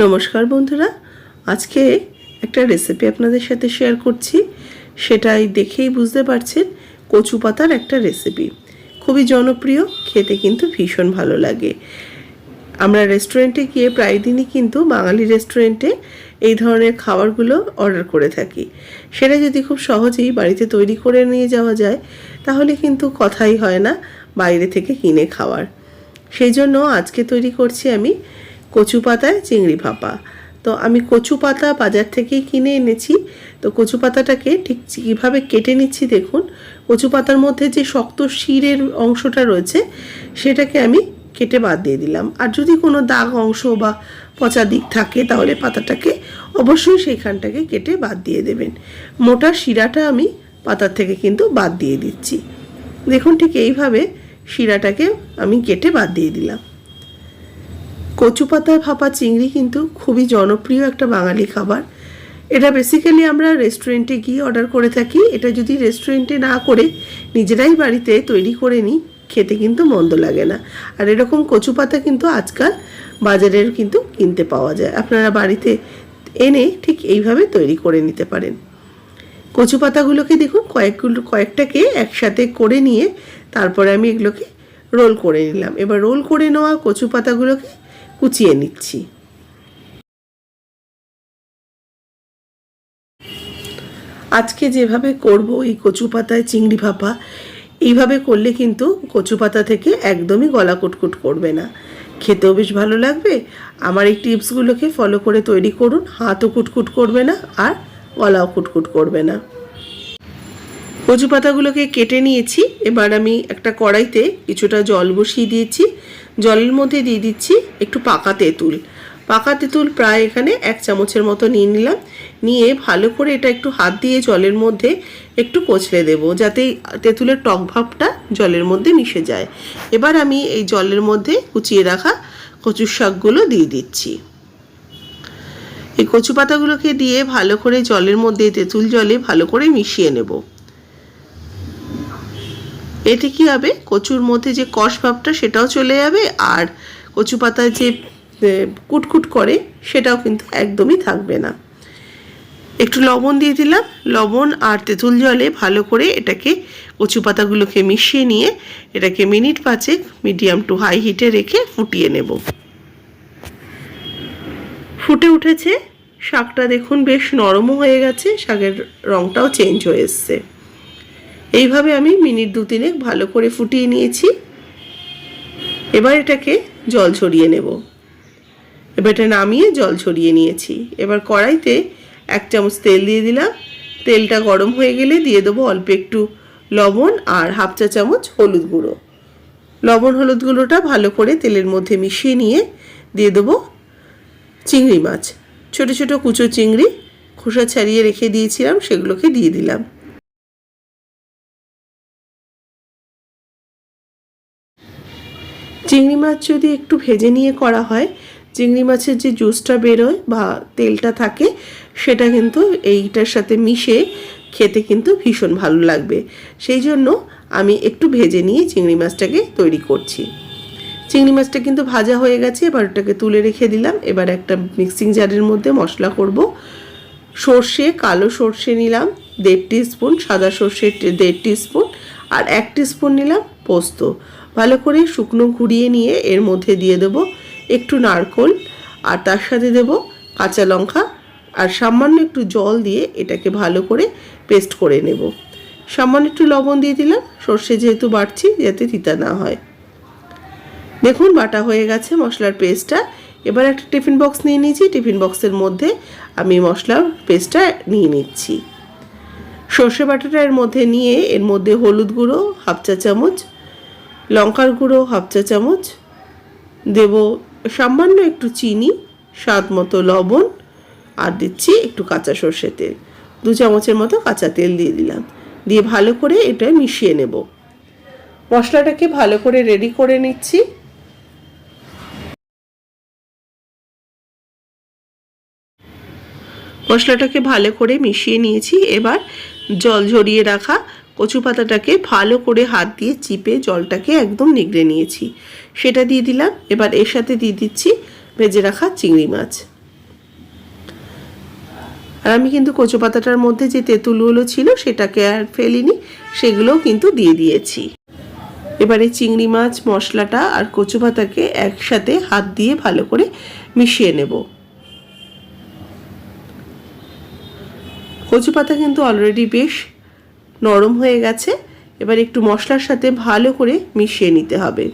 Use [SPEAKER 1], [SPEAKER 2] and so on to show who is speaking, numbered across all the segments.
[SPEAKER 1] নমস্কার বন্ধুরা। আজকে একটা রেসিপি আপনাদের সাথে শেয়ার করছি। সেটাই দেখেই বুঝতে পারছেন, কচু পাতার একটা রেসিপি খুবই জনপ্রিয়, খেতে কিন্তু ভীষণ ভালো লাগে। আমরা রেস্টুরেন্টে গিয়ে প্রায় দিনই কিন্তু বাঙালি রেস্টুরেন্টে এই ধরনের খাবারগুলো অর্ডার করে থাকি। সেটা যদি খুব সহজেই বাড়িতে তৈরি করে নিয়ে যাওয়া যায়, তাহলে কিন্তু কথাই হয় না বাইরে থেকে কিনে খাওয়ার। সেই জন্য আজকে তৈরি করছি আমি কচু পাতায় চিংড়ি ভাপা। তো আমি কচু পাতা বাজার থেকেই কিনে এনেছি। তো কচু পাতাটাকে ঠিক কীভাবে কেটে নিচ্ছি দেখুন। কচু পাতার মধ্যে যে শক্ত শিরের অংশটা রয়েছে, সেটাকে আমি কেটে বাদ দিয়ে দিলাম। আর যদি কোনো দাগ অংশ বা পচা দিক থাকে, তাহলে পাতাটাকে অবশ্যই সেইখানটাকে কেটে বাদ দিয়ে দেবেন। মোটা শিরাটা আমি পাতার থেকে কিন্তু বাদ দিয়ে দিচ্ছি। দেখুন ঠিক এইভাবে শিরাটাকে আমি কেটে বাদ দিয়ে দিলাম। কচু পাতায় ভাপা চিংড়ি কিন্তু খুবই জনপ্রিয় একটা বাঙালি খাবার। এটা বেসিক্যালি আমরা রেস্টুরেন্টে গিয়ে অর্ডার করে থাকি। এটা যদি রেস্টুরেন্টে না করে নিজেরাই বাড়িতে তৈরি করে নিই, খেতে কিন্তু মন্দ লাগে না। আর এরকম কচু পাতা কিন্তু আজকাল বাজারের কিন্তু কিনতে পাওয়া যায়। আপনারা বাড়িতে এনে ঠিক এইভাবে তৈরি করে নিতে পারেন। কচু পাতাগুলোকে দেখুন কয়েকগুলো কয়েকটাকে একসাথে করে নিয়ে তারপরে আমি এগুলোকে রোল করে নিলাম। এবার রোল করে নেওয়া কচু পাতাগুলোকে কুচিয়ে নিচ্ছি। আজকে যেভাবে করব এই কচু পাতায় চিংড়ি ভাপা, এইভাবে করলে কিন্তু কচু পাতা থেকে একদমই গলা কুটকুট করবে না। খেতেও বেশ ভালো লাগবে। আমার এই টিপসগুলোকে ফলো করে তৈরি করুন। হাতও কুটকুট করবে না আর গলাও কুটকুট করবে না। কচু পাতাগুলোকে কেটে নিয়েছি। এবার আমি একটা কড়াইতে কিছুটা জল বসিয়ে দিয়েছি। জলের মধ্যে দিয়ে দিচ্ছি একটু পাকা তেঁতুল। পাকা তেঁতুল প্রায় এখানে এক চামচের মতো নিয়ে নিলাম। নিয়ে ভালো করে এটা একটু হাত দিয়ে জলের মধ্যে একটু কচলে দেব, যাতে তেঁতুলের টক ভাবটা জলের মধ্যে মিশে যায়। এবার আমি এই জলের মধ্যে কুচিয়ে রাখা কচুর শাকগুলো দিয়ে দিচ্ছি। এই কচু পাতাগুলোকে দিয়ে ভালো করে জলের মধ্যে তেঁতুল জলে ভালো করে মিশিয়ে নেব। এতে কি হবে? কচুর মধ্যে যে কষ ভাবটা সেটাও চলে যাবে আর কচু পাতা যে কুটকুট করে সেটাও কিন্তু একদমই থাকবে না। একটু লবণ দিয়ে দিলাম। লবণ আর তেঁতুল জলে ভালো করে এটাকে কচু পাতাগুলোকে মিশিয়ে নিয়ে এটাকে মিনিট পাঁচেক মিডিয়াম টু হাই হিটে রেখে ফুটিয়ে নেব। ফুটে উঠেছে। শাকটা দেখুন বেশ নরমও হয়ে গেছে। শাকের রঙটাও চেঞ্জ হয়ে এসছে। এইভাবে আমি মিনিট দু তিনেক ভালো করে ফুটিয়ে নিয়েছি। এবার এটাকে জল ছড়িয়ে নেব। এবার এটা নামিয়ে জল ছড়িয়ে নিয়েছি। এবার কড়াইতে এক চামচ তেল দিয়ে দিলাম। তেলটা গরম হয়ে গেলে দিয়ে দেবো অল্প একটু লবণ আর হাফ চা চামচ হলুদ গুঁড়ো। লবণ হলুদ গুঁড়োটা ভালো করে তেলের মধ্যে মিশিয়ে নিয়ে দিয়ে দেবো চিংড়ি মাছ। ছোট ছোট কুচো চিংড়ি খোসা ছাড়িয়ে রেখে দিয়েছিলাম, সেগুলোকে দিয়ে দিলাম। চিংড়ি মাছ যদি একটু ভেজে নিয়ে করা হয়, চিংড়ি মাছের যে জুসটা বেরোয় বা তেলটা থাকে, সেটা কিন্তু এইটার সাথে মিশে খেতে কিন্তু ভীষণ ভালো লাগবে। সেই জন্য আমি একটু ভেজে নিয়ে চিংড়ি মাছটাকে তৈরি করছি। চিংড়ি মাছটা কিন্তু ভাজা হয়ে গেছে, এবার ওটাকে তুলে রেখে দিলাম। এবার একটা মিক্সিং জারের মধ্যে মশলা করব। সর্ষে, কালো সর্ষে নিলাম, দেড় স্পুন, সাদা সর্ষে দেড় স্পুন, আর এক স্পুন নিলাম পোস্ত। ভালো করে শুকনো ঘুরিয়ে নিয়ে এর মধ্যে দিয়ে দেব একটু নারকোল, আর তার সাথে দেব কাঁচা লঙ্কা, আর সামান্য একটু জল দিয়ে এটাকে ভালো করে পেস্ট করে নেব। সামান্য একটু লবণ দিয়ে দিলাম, সর্ষে যেহেতু বাড়ছি যাতে তিতা না হয়। দেখুন, বাটা হয়ে গেছে মশলার পেস্টটা। এবার একটা টিফিন বক্স নিয়ে নিয়েছি, টিফিন বক্সের মধ্যে আমি মশলার পেস্টটা নিয়ে নিচ্ছি। সর্ষে বাটাটা এর মধ্যে নিয়ে এর মধ্যে হলুদ গুঁড়ো, হাফ চা চামচ লঙ্কার গুঁড়ো হাফ চা চামচ। দেব সামান্য একটু চিনি, স্বাদ মতো লবণ, আর দিচ্ছি একটু কাঁচা সর্ষে তেল। দু চামচের মতো কাঁচা তেল দিয়ে দিলাম। দিয়ে ভালো করে এটা মিশিয়ে নেব। মশলাটাকে ভালো করে রেডি করে নিচ্ছি। মশলাটাকে ভালো করে মিশিয়ে নিয়েছি। এবার জল ঝরিয়ে রাখা কচু পাতাটাকে ভালো করে হাত দিয়ে চিপে জলটাকে একদম নিগড়ে নিয়েছি। সেটা দিয়ে দিলাম। এবার এর সাথে দিয়ে দিচ্ছি ভেজে রাখা চিংড়ি মাছ। আর আমি কিন্তু কচু পাতাটার মধ্যে যে তেঁতুলগুলো ছিল সেটাকে আর ফেলিনি, সেগুলোও কিন্তু দিয়ে দিয়েছি। এবারে চিংড়ি মাছ, মশলাটা আর কচু পাতাকে একসাথে হাত দিয়ে ভালো করে মিশিয়ে নেব। কচু পাতা কিন্তু অলরেডি বেশ নরম হয়ে গেছে। এবার একটু মশলার সাথে ভালো করে মিশিয়ে নিতে হবে।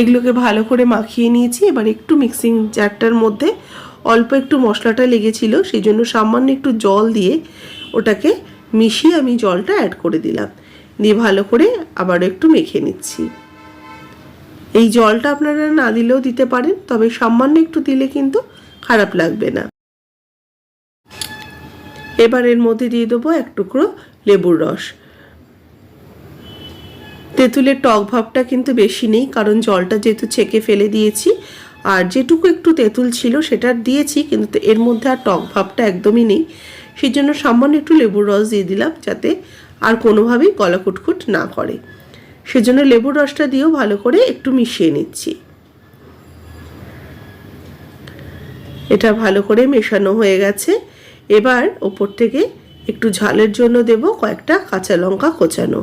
[SPEAKER 1] এগুলোকে ভালো করে মাখিয়ে নিয়েছি। এবার একটু মিক্সিং জারটার মধ্যে অল্প একটু মশলাটা লেগেছিল সেই জন্য সামান্য একটু জল দিয়ে ওটাকে মিশিয়ে আমি জলটা অ্যাড করে দিলাম। দিয়ে ভালো করে আবারও একটু মেখে নিচ্ছি। এই জলটা আপনারা না দিলেও দিতে পারেন, তবে সামান্য একটু দিলে কিন্তু খারাপ লাগবে না। এবার এর মধ্যে দিয়ে দেবো এক টুকরো লেবুর রস। তেঁতুলের টক ভাবটা কিন্তু বেশি নেই, কারণ জলটা যেহেতু ছেঁকে ফেলে দিয়েছি, আর যেটুকু একটু তেঁতুল ছিল সেটা দিয়েছি, কিন্তু এর মধ্যে আর টক ভাবটা একদমই নেই। সেই জন্য সামান্য একটু লেবুর রস দিয়ে দিলাম, যাতে আর কোনোভাবেই গলা কুটকুট না করে। সেজন্য লেবুর রসটা দিয়েও ভালো করে একটু মিশিয়ে নিচ্ছি। এটা ভালো করে মেশানো হয়ে গেছে। এবার ওপর থেকে একটু ঝালের জন্য দেব কয়েকটা কাঁচা লঙ্কা কোচানো।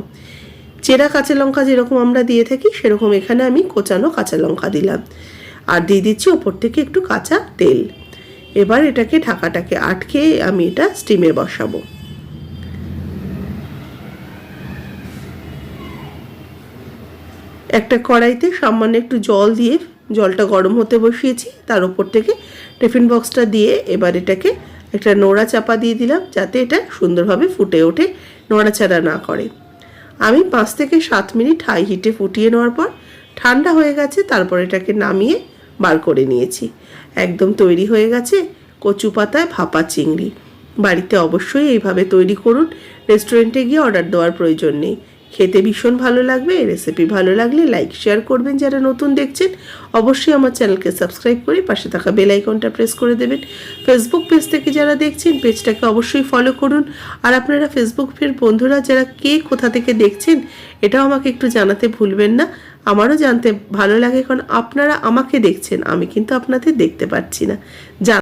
[SPEAKER 1] চেরা কাঁচা লঙ্কা যেরকম আমরা দিয়ে থাকি, সেরকম এখানে আমি কোচানো কাঁচা লঙ্কা দিলাম। আর দিয়ে দিচ্ছি ওপর থেকে একটু কাঁচা তেল। এবার এটাকে ঢাকাটাকে আটকে আমি এটা স্টিমে বসাবো। একটা কড়াইতে সামান্য একটু জল দিয়ে জলটা গরম হতে বসিয়েছি। তার উপর থেকে টিফিন বক্সটা দিয়ে এবার এটাকে একটা নোড়া চাপা দিয়ে দিলাম যাতে এটা সুন্দরভাবে ফুটে ওঠে, নড়াচাড়া না করে। আমি পাঁচ থেকে সাত মিনিট হাই হিটে ফুটিয়ে নেওয়ার পর ঠান্ডা হয়ে গেছে, তারপর এটাকে নামিয়ে বার করে নিয়েছি। একদম তৈরি হয়ে গেছে কচু পাতায় ভাপা চিংড়ি। বাড়িতে অবশ্যই এইভাবে তৈরি করুন। রেস্টুরেন্টে গিয়ে অর্ডার দেওয়ার প্রয়োজন নেই। খেতে ভীষণ ভালো লাগবে রেসিপি ভালো লাগলে লাইক শেয়ার করবেন। যারা নতুন দেখছেন, অবশ্যই আমার চ্যানেলকে সাবস্ক্রাইব করে পাশে থাকা বেল আইকনটা প্রেস করে দেবেন। ফেসবুক পেজ থেকে যারা দেখছেন পেজটাকে অবশ্যই ফলো করুন। আর আপনারা ফেসবুক পের বন্ধুরা, যারা কে কোথা থেকে দেখছেন, এটাও আমাকে একটু জানাতে ভুলবেন না। আমারও জানতে ভালো লাগে, কারণ আপনারা আমাকে দেখছেন, আমি কিন্তু আপনাদের দেখতে পাচ্ছি না।